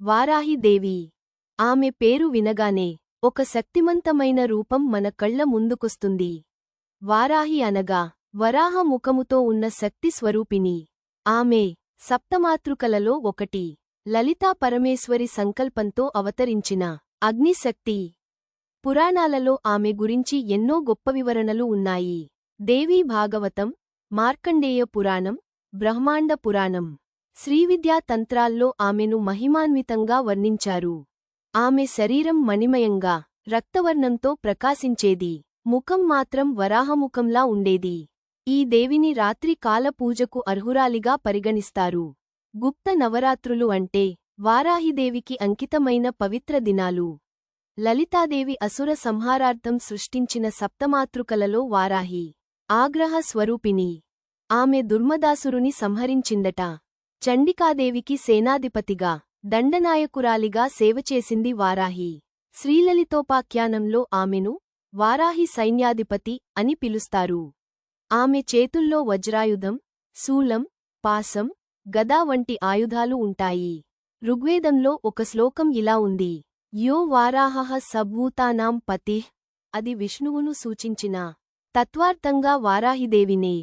వారాహిదేవి. ఆమె పేరు వినగానే ఒక శక్తిమంతమైన రూపం మన కళ్ళ ముందుకొస్తుంది. వారాహి అనగా వరాహ ముఖముతో ఉన్న శక్తి స్వరూపిణి. ఆమె సప్తమాతృకలలో ఒకటి. లలితా పరమేశ్వరి సంకల్పంతో అవతరించిన అగ్నిశక్తి. పురాణాలలో ఆమె గురించి ఎన్నో గొప్ప వివరణలు ఉన్నాయి. దేవీ భాగవతం మార్కండేయ పురాణం బ్రహ్మాండ పురాణం. శ్రీవిద్యా తంత్రాల్లో ఆమెను మహిమాన్వితంగా వర్ణించారు. ఆమె శరీరం మణిమయంగా రక్తవర్ణంతో ప్రకాశించేది. ముఖం మాత్రం వరాహముఖంలా ఉండేది. ఈ దేవిని రాత్రి కాల పూజకు అర్హురాలిగా పరిగణిస్తారు. గుప్త నవరాత్రులు అంటే వారాహిదేవికి అంకితమైన పవిత్ర దినాలు. లలితాదేవి అసుర సంహారార్థం సృష్టించిన సప్తమాతృకలలో వారాహి. ఆగ్రహ స్వరూపిణి ఆమె దుర్మదాసురుని సంహరించిందట. చండికాదేవికి సేనాధిపతిగా దండనాయకురాలిగా సేవచేసింది వారాహి. శ్రీలలితోపాఖ్యానంలో ఆమెను వారాహి సైన్యాధిపతి అని పిలుస్తారు. ఆమె చేతుల్లో వజ్రాయుధం శూలం పాసం గదా వంటి ఆయుధాలు ఉంటాయి. ఋగ్వేదంలో ఒక శ్లోకం ఇలా ఉంది. యో వారాహ సభూతానాం పతిహ్ అది విష్ణువును సూచించిన తత్వార్థంగా వారాహిదేవినే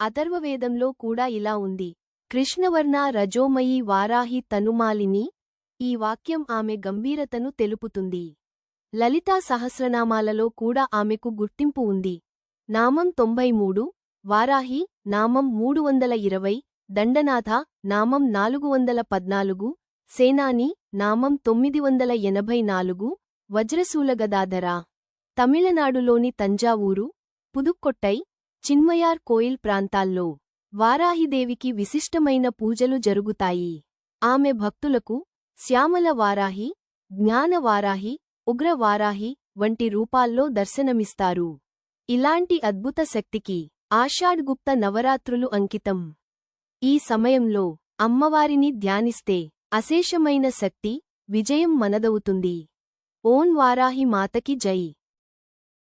అథర్వవేదంలో కూడా ఇలా ఉంది. కృష్ణవర్ణ రజోమయీ వారాహి తనుమాలిని ఈ వాక్యం ఆమె గంభీరతను తెలుపుతుంది. లలితా సహస్రనామాలలో కూడా ఆమెకు గుర్తింపు ఉంది. నామం తొంభై మూడు వారాహి నామం మూడు వందల ఇరవై దండనాథ నామం నాలుగు వందల పద్నాలుగు సేనాని నామం తొమ్మిది వందల ఎనభై నాలుగు వజ్రశూలగదాధర. తమిళనాడులోని తంజావూరు పుదుక్కొట్టై చిన్మయార్ కోయిల్ ప్రాంతాల్లో. వారాహిదేవికి విశిష్టమైన పూజలు జరుగుతాయి. ఆమె భక్తులకు శ్యామల వారాహి జ్ఞాన వారాహి ఉగ్ర వారాహి వంటి రూపాల్లో దర్శనమిస్తారు. ఇలాంటి అద్భుత శక్తికి ఆషాఢ్గుప్త నవరాత్రులు అంకితం. ఈ సమయంలో అమ్మవారిని ధ్యానిస్తే అశేషమైన శక్తి విజయం మనదవుతుంది. ఓం వారాహి మాతకి జై.